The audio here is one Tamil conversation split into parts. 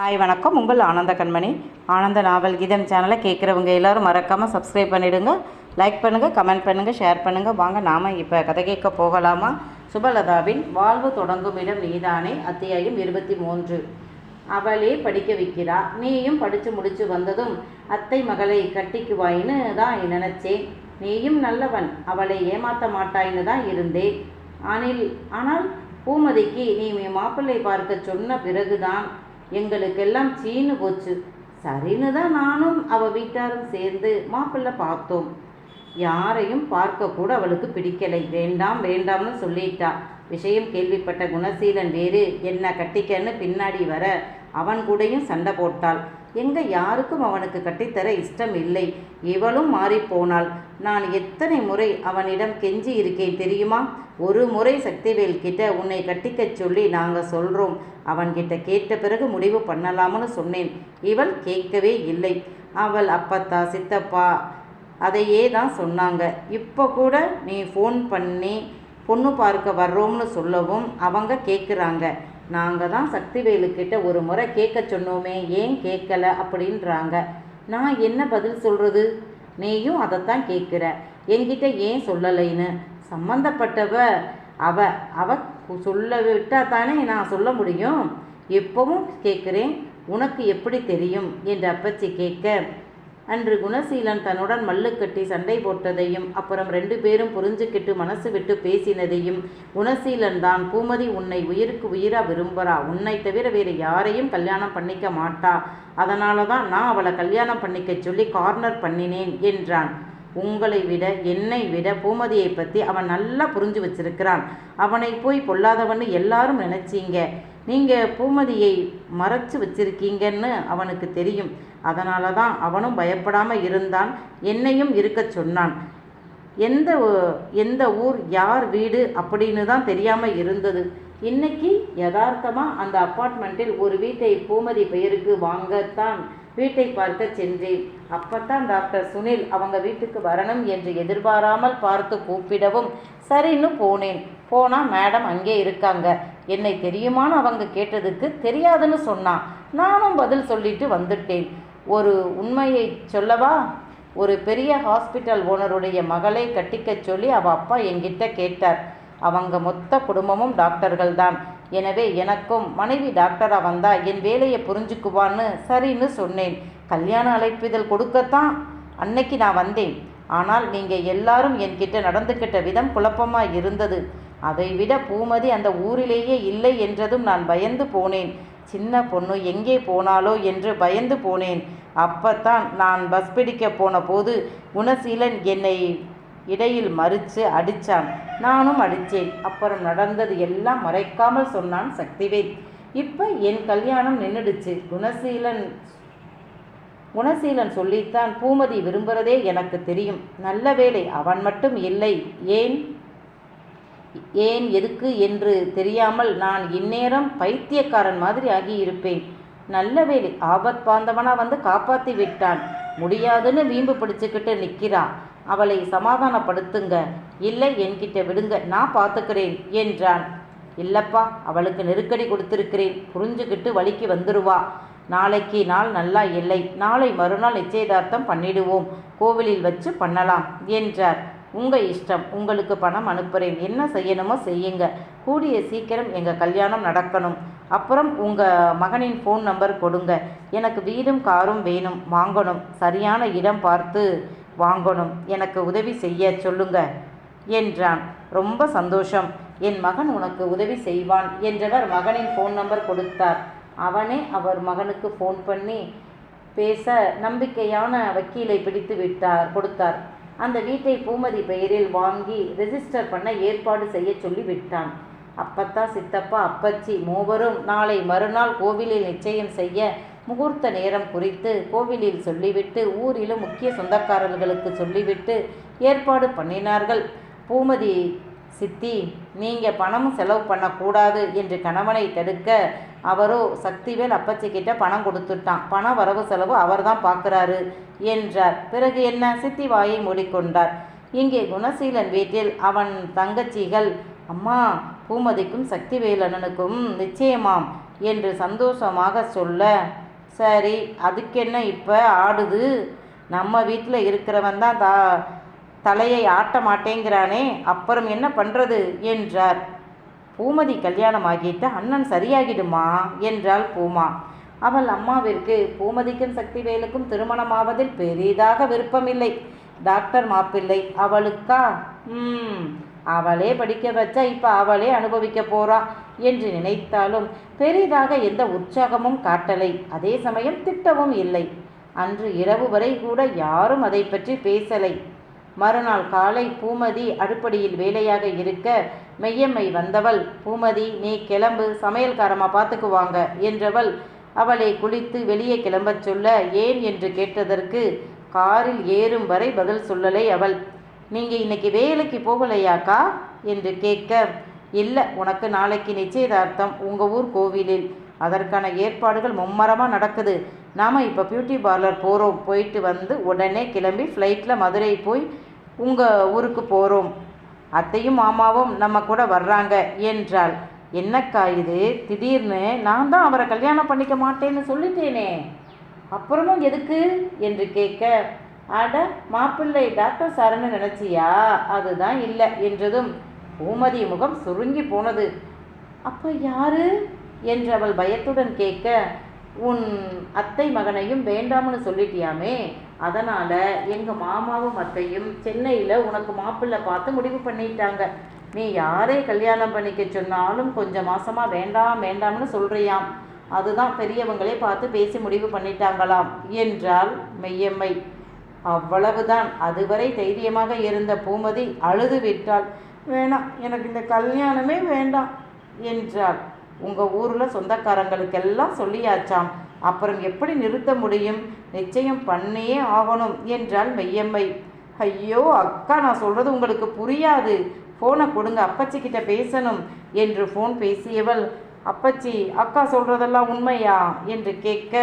ஹாய் வணக்கம். உங்கள் ஆனந்த கண்மணி. ஆனந்த நாவல் கீதம் சேனலை கேட்குறவங்க எல்லோரும் மறக்காமல் சப்ஸ்கிரைப் பண்ணிவிடுங்க லைக் பண்ணுங்கள் கமெண்ட் பண்ணுங்கள் ஷேர் பண்ணுங்கள் வாங்க நாம் இப்போ கதை கேட்க போகலாமா? சுபலதாவின் வாழ்வு தொடங்கும் இடம் நீதானே அத்தியாயம் இருபத்தி மூன்று. அவளே படிக்க வைக்கிறா. நீயும் படித்து முடித்து வந்ததும் அத்தை மகளை கட்டிக்குவாயின்னு தான் நினச்சேன். நீயும் நல்லவன். அவளை ஏமாற்ற மாட்டாயின்னு தான் இருந்தேன். ஆனில் ஆனால் பூமதிக்கு நீ மாப்பிள்ளை பார்க்க சொன்ன பிறகுதான் எங்களுக்கெல்லாம் சீனு போச்சு. சரின்னு தான் நானும் அவ வீட்டாரும் சேர்ந்து மாப்பிள்ளை பார்த்தோம். யாரையும் பார்க்க கூட அவளுக்கு பிடிக்கலை. வேண்டாம் வேண்டாம்னு சொல்லிட்டா. விஷயம் கேள்விப்பட்ட குணசீலன் வேறு என்ன கட்டிக்கன்னு பின்னாடி வர. அவன் கூடயும் சண்டை போட்டாள். எங்க யாருக்கும் அவனுக்கு கட்டித்தர இஷ்டம் இல்லை இவளும் மாறிப்போனாள். நான் எத்தனை முறை அவனிடம் கெஞ்சி இருக்கேன் தெரியுமா? ஒரு முறை சக்திவேல் கிட்ட உன்னை கட்டிக்கச் சொல்லி நாங்கள் சொல்கிறோம் அவன்கிட்ட கேட்ட பிறகு முடிவு பண்ணலாம்னு சொன்னேன். இவள் கேட்கவே இல்லை. அவள் அப்பத்தா சித்தப்பா அதையே தான் சொன்னாங்க. இப்போ கூட நீ ஃபோன் பண்ணி பொண்ணு பார்க்க வர்றோம்னு சொல்லவும் அவங்க கேட்குறாங்க நாங்கள் தான் சக்திவேலுக்கிட்ட ஒரு முறை கேட்க சொன்னோமே ஏன் கேட்கல அப்படின்றாங்க. நான் என்ன பதில் சொல்கிறது நீயும் அதைத்தான் கேட்குற. என்கிட்ட ஏன் சொல்லலைன்னு? சம்மந்தப்பட்டவ அவ அவ சொல்ல விட்டா தானே நான் சொல்ல முடியும்? எப்பவும் கேட்குறேன் உனக்கு எப்படி தெரியும்? என்று அப்பச்சி கேட்க அன்று குணசீலன் தன்னுடன் மல்லு கட்டி சண்டை போட்டதையும் அப்புறம் ரெண்டு பேரும் புரிஞ்சுக்கிட்டு மனசு விட்டு பேசினதையும் குணசீலன் தான் பூமதி உன்னை உயிருக்கு உயிரா விரும்புகிறா உன்னை தவிர வேறு யாரையும் கல்யாணம் பண்ணிக்க மாட்டா அதனால தான் நான் அவளை கல்யாணம் பண்ணிக்க சொல்லி கார்னர் பண்ணினேன் என்றான். உங்களை விட என்னை விட பூமதியை பற்றி அவன் நல்லா புரிஞ்சு வச்சிருக்கிறான். அவனை போய் பொல்லாதவன்னு எல்லாரும் நினைச்சிங்க. நீங்கள் பூமதியை மறைச்சு வச்சிருக்கீங்கன்னு அவனுக்கு தெரியும். அதனால தான் அவனும் பயப்படாமல் இருந்தான் என்னையும் இருக்கச் சொன்னான். எந்த எந்த ஊர் யார் வீடு அப்படின்னு தான் தெரியாமல் இருந்தது. இன்னைக்கு யதார்த்தமாக அந்த அப்பார்ட்மெண்ட்டில் ஒரு வீட்டை பூமதி பெயருக்கு வாங்கத்தான் வீட்டை பார்க்க சென்றேன். அப்பத்தான் டாக்டர் சுனில் அவங்க வீட்டுக்கு வரணும் என்று எதிர்பாராமல் பார்த்து கூப்பிடவும் சரின்னு போனேன். போனால் மேடம் அங்கே இருக்காங்க. என்னை தெரியுமான்னு அவங்க கேட்டதுக்கு தெரியாதுன்னு சொன்னான் நானும் பதில் சொல்லிட்டு வந்துட்டேன். ஒரு உண்மையை சொல்லவா? ஒரு பெரிய ஹாஸ்பிட்டல் ஓனருடைய மகளை கட்டிக்கச் சொல்லி அவ அப்பா என்கிட்ட கேட்டார். அவங்க மொத்த குடும்பமும் டாக்டர்கள் தான் எனவே எனக்கும் மனைவி டாக்டராக வந்தா என் வேலையை புரிஞ்சுக்குவான்னு சரின்னு சொன்னேன். கல்யாண அழைப்பிதழ் கொடுக்கத்தான் அன்னைக்கு நான் வந்தேன். ஆனால் நீங்கள் எல்லாரும் என்கிட்ட நடந்துக்கிட்ட விதம் குழப்பமாக இருந்தது. அதை விட பூமதி அந்த ஊரிலேயே இல்லை என்றதும் நான் பயந்து போனேன். சின்ன பொண்ணு எங்கே போனாலோ என்று பயந்து போனேன். அப்பத்தான் நான் பஸ் பிடிக்க போன போது குணசீலன் என்னை இடையில் மறித்து அடித்தான் நானும் அடித்தேன் அப்புறம் நடந்தது எல்லாம் மறைக்காமல் சொன்னான் சக்திவேல். இப்போ என் கல்யாணம் நின்றுடுச்சு குணசீலன் குணசீலன் சொல்லித்தான் பூமதி விரும்புகிறதே எனக்கு தெரியும். நல்ல வேளை அவன் மட்டும் இல்லை. ஏன் ஏன் எதுக்கு என்று தெரியாமல் நான் இந்நேரம் பைத்தியக்காரன் மாதிரி ஆகியிருப்பேன். நல்ல வேளை ஆபத் பாந்தவனா வந்து காப்பாற்றி விட்டான். முடியாதுன்னு வீம்பு பிடிச்சுக்கிட்டு நிற்கிறான் அவளை சமாதானப்படுத்துங்க. இல்லை என்கிட்ட விடுங்க நான் பார்த்துக்கிறேன் என்றான். இல்லப்பா அவளுக்கு நெருக்கடி கொடுத்திருக்கிறேன். புரிஞ்சுக்கிட்டு வழிக்கு வந்துருவா. நாளைக்கு நாள் நல்லா இல்லை. நாளை மறுநாள் நிச்சயதார்த்தம் பண்ணிடுவோம். கோவிலில் வச்சு பண்ணலாம் என்றார். உங்கள் இஷ்டம் உங்களுக்கு பணம் அனுப்புகிறேன் என்ன செய்யணுமோ செய்யுங்க. கூடிய சீக்கிரம் எங்கள் கல்யாணம் நடக்கணும். அப்புறம் உங்கள் மகனின் ஃபோன் நம்பர் கொடுங்க. எனக்கு வீடும் காரும் வேணும். வாங்கணும். சரியான இடம் பார்த்து வாங்கணும். எனக்கு உதவி செய்ய சொல்லுங்க என்றான். ரொம்ப சந்தோஷம். என் மகன் உனக்கு உதவி செய்வான் என்றவர் மகனின் ஃபோன் நம்பர் கொடுத்தார். அவனே அவர் மகனுக்கு ஃபோன் பண்ணி பேச நம்பிக்கையான வக்கீலை பிடித்து விட்டார் கொடுத்தார். அந்த வீட்டை பூமதி பெயரில் வாங்கி ரெஜிஸ்டர் பண்ண ஏற்பாடு செய்ய சொல்லி விட்டான். அப்பத்தா சித்தப்பா அப்பச்சி மூவரும் நாளை மறுநாள் கோவிலில் நிச்சயம் செய்ய முகூர்த்த நேரம் குறித்து கோவிலில் சொல்லிவிட்டு ஊரிலும் முக்கிய சொந்தக்காரர்களுக்கு சொல்லிவிட்டு ஏற்பாடு பண்ணினார்கள். பூமதி சித்தி நீங்கள் பணமும் செலவு பண்ணக்கூடாது என்று கணவனை தடுக்க அவரோ சக்திவேல் அப்பச்சிக்கிட்ட பணம் கொடுத்துட்டான். பண வரவு செலவு அவர்தான் பார்க்குறாரு என்றார். பிறகு என்ன? சித்தி வாயை மூடிக்கொண்டார். இங்கே குணசீலன் வீட்டில் அவன் தங்கச்சிகள். அம்மா பூமதிக்கும் சக்திவேலனனுக்கும் நிச்சயமாம் என்று சந்தோஷமாக சொல்ல சரி அதுக்கென்ன இப்போ ஆடுது? நம்ம வீட்டில் இருக்கிறவன் தான் தா தலையை ஆட்ட மாட்டேங்கிறானே அப்புறம் என்ன பண்ணுறது என்றார். பூமதி கல்யாணம் ஆகிட்டு அண்ணன் சரியாகிடுமா? என்றாள் பூமா. அவள் அம்மாவிற்கு பூமதிக்கும் சக்திவேலுக்கும் திருமணமாவதில் பெரிதாக விருப்பமில்லை. டாக்டர் மாப்பிள்ளை அவளுக்கா? ம் அவளே படிக்க வச்சா இப்போ அவளே அனுபவிக்க போகிறா என்று நினைத்தாலும் பெரிதாக எந்த உற்சாகமும் காட்டலை. அதே சமயம் திட்டவும் இல்லை. அன்று இரவு வரை கூட யாரும் அதை பற்றி பேசலை. மறுநாள் காலை பூமதி அடுப்படியில் வேலையாக இருக்க மெய்யம்மை வந்தவள் பூமதி நீ கிளம்பு சமையல்காரமா பார்த்துக்குவாங்க என்றவள் அவளை குளித்து வெளியே கிளம்பச் சொல்ல ஏன்? என்று கேட்டதற்கு காரில் ஏறும் வரை பதில் சொல்லலை அவள். நீங்கள் இன்னைக்கு வேலைக்கு போகலையாக்கா? என்று கேட்க இல்லை உனக்கு நாளைக்கு நிச்சயதார்த்தம் உங்கள் ஊர் கோவிலில். அதற்கான ஏற்பாடுகள் மும்மரமாக நடக்குது. நாம் இப்போ பியூட்டி பார்லர் போகிறோம் போயிட்டு வந்து உடனே கிளம்பி ஃப்ளைட்டில் மதுரை போய் உங்கள் ஊருக்கு போகிறோம் அத்தையும் மாமாவும் நம்ம கூட வர்றாங்க என்றாள். என்னக்கா இது? திடீர்னு நான் தான் அவரை கல்யாணம் பண்ணிக்க மாட்டேன்னு சொல்லிட்டேனே. அப்புறமும் எதுக்கு? என்று கேட்க அட மாப்பிள்ளை டாக்டர் சாருன்னு நினச்சியா? அதுதான் இல்லை என்றதும் பூமதி முகம் சுருங்கி போனது. அப்போ யாரு? என்று அவள் பயத்துடன் கேட்க உன் அத்தை மகனையும் வேண்டாம்னு சொல்லிட்டியாமே. அதனால் எங்கள் மாமாவும் அத்தையும் சென்னையில் உனக்கு மாப்பிள்ளை பார்த்து முடிவு பண்ணிட்டாங்க. நீ யாரை கல்யாணம் பண்ணிக்க சொன்னாலும் கொஞ்சம் மாசமாக வேண்டாம் வேண்டாம்னு சொல்கிறியாம் அதுதான் பெரியவங்களே பார்த்து பேசி முடிவு பண்ணிட்டாங்களாம் என்றாள் மெய்யம்மை. அவ்வளவுதான். அதுவரை தைரியமாக இருந்த பூமதி அழுது விட்டாள். வேணாம். எனக்கு இந்த கல்யாணமே வேண்டாம் என்றாள். உங்கள் ஊரில் சொந்தக்காரங்களுக்கெல்லாம் சொல்லியாச்சாம். அப்புறம் எப்படி நிறுத்த முடியும்? நிச்சயம் பண்ணியே ஆகணும் என்றாள் மெய்யம்மை. ஐயோ அக்கா நான் சொல்கிறது உங்களுக்கு புரியாது. ஃபோனை கொடுங்க அப்பச்சிக்கிட்ட பேசணும் என்று ஃபோன் பேசியவள் அப்பச்சி அக்கா சொல்கிறதெல்லாம் உண்மையா? என்று கேட்க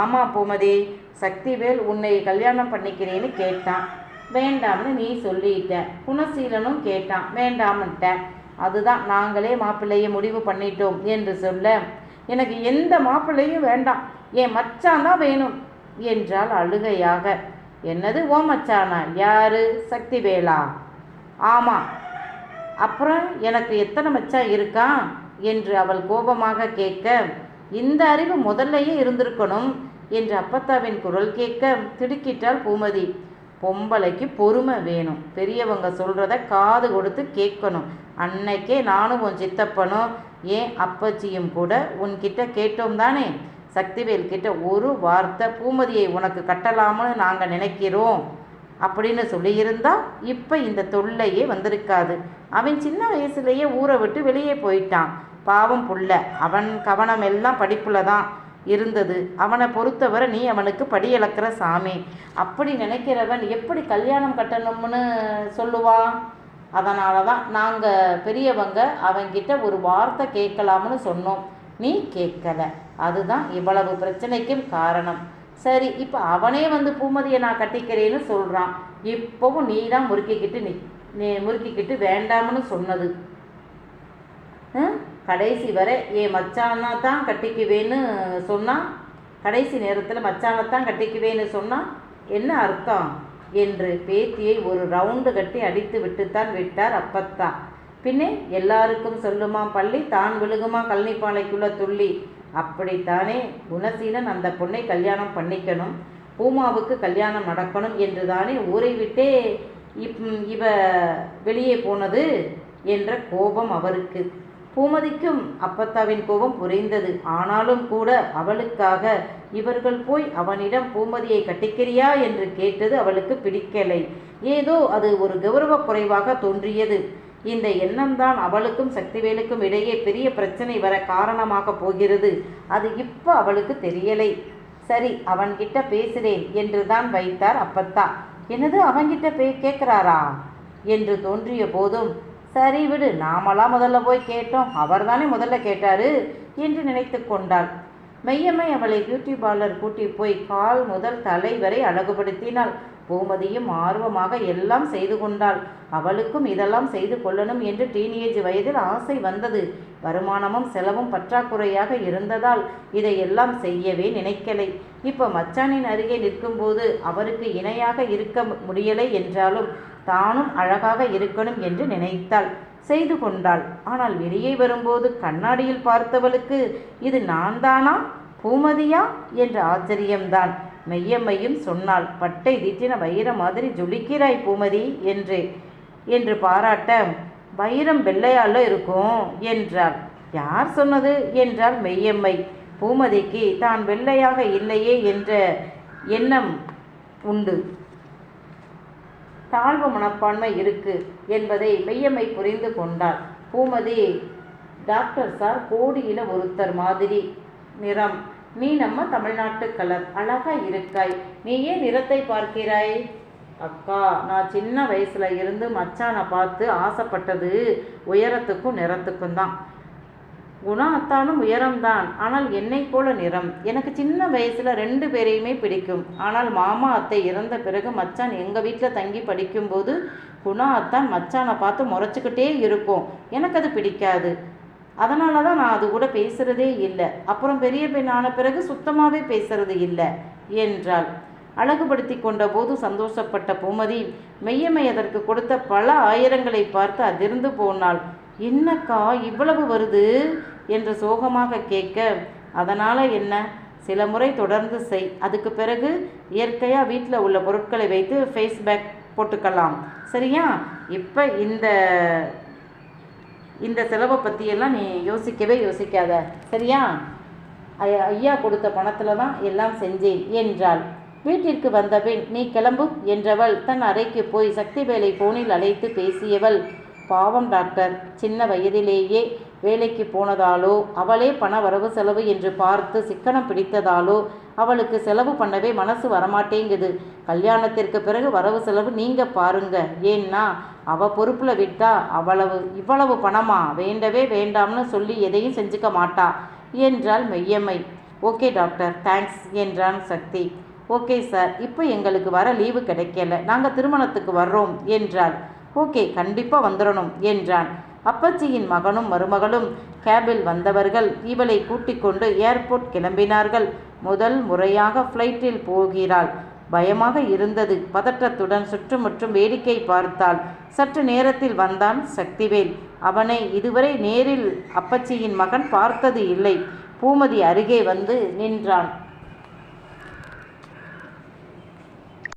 ஆமாம் பூமதி சக்திவேல் உன்னை கல்யாணம் பண்ணிக்கிறேன்னு கேட்டான். வேண்டாம்னு நீ சொல்லிட்ட. குணசீலனும் கேட்டான். வேண்டாம்ன்ட்ட அதுதான் நாங்களே மாப்பிள்ளையை முடிவு பண்ணிட்டோம் என்று சொல்ல எனக்கு எந்த மாப்பிள்ளையும் வேண்டாம். என் மச்சான் தான் வேணும் என்றால் அழுகையாக. என்னது ஓ மச்சானா? யாரு? சக்திவேலா? ஆமாம் அப்புறம் எனக்கு எத்தனை மச்சான் இருக்கான் என்று அவள் கோபமாக கேட்க இந்த அறிவு முதல்லையே இருந்திருக்கணும் என்று அப்பத்தாவின் குரல் கேட்க திடுக்கிட்டாள் பூமதி. பொம்பளைக்கு பொறுமை வேணும். பெரியவங்க சொல்கிறத காது கொடுத்து கேட்கணும். அன்னைக்கே நானும் உன் சித்தப்பனும் ஏன் அப்பச்சியும் கூட உன்கிட்ட கேட்டோம் தானே? சக்திவேல் கிட்ட ஒரு வார்த்தை பூமதியை உனக்கு கட்டலாம்னு நாங்கள் நினைக்கிறோம் அப்படின்னு சொல்லியிருந்தா இப்போ இந்த தொல்லையே வந்திருக்காது. அவன் சின்ன வயசுலேயே ஊரை விட்டு வெளியே போயிட்டான். பாவம் புள்ள. அவன் கவனம் எல்லாம் படிப்புல தான். இருந்தது. அவனை பொறுத்தவரை நீ அவனுக்கு படி இழக்கிற சாமி. அப்படி நினைக்கிறவன் எப்படி கல்யாணம் கட்டணும்னு சொல்லுவா? அதனால தான் நாங்கள் பெரியவங்க அவங்கிட்ட ஒரு வார்த்தை கேட்கலாம்னு சொன்னோம். நீ கேட்கல. அதுதான் இவ்வளவு பிரச்சனைக்கும் காரணம். சரி இப்போ அவனே வந்து பூமதியை நான் கட்டிக்கிறேன்னு சொல்கிறான் இப்போவும் நீ தான் முறுக்கிக்கிட்டு நி நீ முறுக்கிக்கிட்டு வேண்டாம்னு சொன்னது. கடைசி வரை ஏ மச்சானா தான் கட்டிக்குவேன்னு சொன்னால் கடைசி நேரத்தில் மச்சானை தான் கட்டிக்குவேன்னு சொன்னால் என்ன அர்த்தம்? என்று பேத்தியை ஒரு ரவுண்டு கட்டி அடித்து விட்டுத்தான் விட்டார் அப்பத்தா. பின்னே எல்லாருக்கும் சொல்லுமா பள்ளி? தான் விழுகுமா கல்னிப்பாளைக்குள்ள துள்ளி? அப்படித்தானே குணசீலன் அந்த பொண்ணை கல்யாணம் பண்ணிக்கணும் பூமாவுக்கு கல்யாணம் நடக்கணும் என்று தானே ஊரை விட்டே இப் இவ வெளியே போனது? என்ற கோபம் அவருக்கு. பூமதிக்கும் அப்பத்தாவின் கோபம் புரிந்தது. ஆனாலும் கூட அவளுக்காக இவர்கள் போய் அவனிடம் பூமதியை கட்டிக்கிறியா என்று கேட்டது அவளுக்கு பிடிக்கலை. ஏதோ அது ஒரு கௌரவ குறைவாக தோன்றியது. இந்த எண்ணம்தான் அவளுக்கும் சக்திவேலுக்கும் இடையே பெரிய பிரச்சனை வர காரணமாக போகிறது. அது இப்போ அவளுக்கு தெரியலை. சரி அவன்கிட்ட பேசுகிறேன் என்று தான் வைத்தார் அப்பத்தா. என்னது அவன்கிட்ட பே கேட்குறாரா என்று தோன்றிய போதும் சரி விடு நாமெல்லாம் முதல்ல போய் கேட்டோம். அவர் தானே முதல்ல கேட்டாரு என்று நினைத்து கொண்டாள். மெய்யம்மை அவளை பியூட்டி பார்லர் கூட்டி போய் கால் முதல் தலை வரை அழகுபடுத்தினாள். பூமதியும் ஆர்வமாக எல்லாம் செய்து கொண்டாள். அவளுக்கும் இதெல்லாம் செய்து கொள்ளணும் என்று டீனேஜ் வயதில் ஆசை வந்தது. வருமானமும் செலவும் பற்றாக்குறையாக இருந்ததால் இதையெல்லாம் செய்யவே நினைக்கலை. இப்போ மச்சானின் அருகே நிற்கும்போது அவருக்கு இணையாக இருக்க முடியலை என்றாலும் தானும் அழகாக இருக்கணும் என்று நினைத்தாள். செய்து கொண்டாள். ஆனால் வெளியே வரும்போது கண்ணாடியில் பார்த்தவளுக்கு இது நான் தானா பூமதியா? என்ற ஆச்சரியம்தான். மெய்யம்மையும் சொன்னாள் பட்டை தீட்டின வைர மாதிரி ஜொலிக்கிறாய் பூமதி என்று. என்று பாராட்ட வைரம் வெள்ளையால இருக்கும் என்றாள். யார் சொன்னது? என்றாள் மெய்யம்மை பூமதிக்கு தான் வெள்ளையாக இல்லையே என்ற எண்ணம் உண்டு. தாழ்வு மனப்பான்மை இருக்கு என்பதை மெய்யம்மை புரிந்து கொண்டார். பூமதி டாக்டர் சார் கோடியில ஒருத்தர் மாதிரி. நிறம். நீ நம்ம தமிழ்நாட்டு கலர். அழகா இருக்காய். நீ ஏன் நிறத்தை பார்க்கிறாய். அக்கா நான் சின்ன வயசுல இருந்து மச்சானை பார்த்து ஆசைப்பட்டது உயரத்துக்கும் நிறத்துக்கும் தான். குணா அத்தானும் உயரம்தான். ஆனால் என்னை போல நிறம். எனக்கு சின்ன வயசுல ரெண்டு பேரையுமே பிடிக்கும். ஆனால் மாமா அத்தை இறந்த பிறகு மச்சான் எங்க வீட்டில் தங்கி படிக்கும்போது குணா அத்தான் மச்சானை பார்த்து முறைச்சிக்கிட்டே இருக்கும். எனக்கு அது பிடிக்காது. அதனால தான் நான் அது கூட பேசுறதே இல்லை. அப்புறம் பெரிய பெண் ஆன பிறகு சுத்தமாகவே பேசுறது இல்லை என்றாள். அழகுபடுத்தி கொண்ட போது சந்தோஷப்பட்ட பூமதி மெய்யம்மை அதற்கு கொடுத்த பல ஆயிரங்களை பார்த்து அதிர்ந்து போனாள். என்னக்கா இவ்வளவு வருது? என்று சோகமாக கேட்க அதனால் என்ன? சில முறை தொடர்ந்து செய். அதுக்கு பிறகு இயற்கையாக வீட்டில் உள்ள பொருட்களை வைத்து ஃபேஸ் பேக் போட்டுக்கலாம். சரியா? இப்போ இந்த இந்த செலவை பற்றியெல்லாம் நீ யோசிக்கவே யோசிக்காத. சரியா? ஐயா கொடுத்த பணத்தில் தான் எல்லாம் செஞ்சேன் என்றாள். வீட்டிற்கு வந்த பின் நீ கிளம்பு என்றவள் தன் அறைக்கு போய் சக்திவேலை ஃபோனில் அழைத்து பேசியவள் பாவம் டாக்டர் சின்ன வயதிலேயே வேலைக்கு போனதாலோ அவளே பண வரவு செலவு என்று பார்த்து சிக்கனம் பிடித்ததாலோ அவளுக்கு செலவு பண்ணவே மனசு வரமாட்டேங்குது. கல்யாணத்திற்கு பிறகு வரவு செலவு நீங்க பாருங்க. ஏன்னா அவ பொறுப்புல விட்டா அவ்வளவு இவ்வளவு பணமா? வேண்டவே வேண்டாம்னு சொல்லி எதையும் செஞ்சுக்க மாட்டா என்றாள் மெய்யம்மை. ஓகே டாக்டர் தேங்க்ஸ் என்றான் சக்தி. ஓகே சார் இப்போ எங்களுக்கு வர லீவு கிடைக்கல. நாங்கள் திருமணத்துக்கு வர்றோம் என்றாள். ஓகே கண்டிப்பாக வந்துடணும் என்றான். அப்பச்சியின் மகனும் மருமகளும் கேபில் வந்தவர்கள் இவளை கூட்டிக் கொண்டு ஏர்போர்ட் கிளம்பினார்கள். முதல் முறையாக ஃப்ளைட்டில் போகிறாள். பயமாக இருந்தது. பதற்றத்துடன் சுற்றுமுற்றும் வேடிக்கை பார்த்தாள். சற்று நேரத்தில் வந்தான் சக்திவேல். அவனை இதுவரை நேரில் அப்பச்சியின் மகன் பார்த்தது இல்லை. பூமதி அருகே வந்து நின்றான்.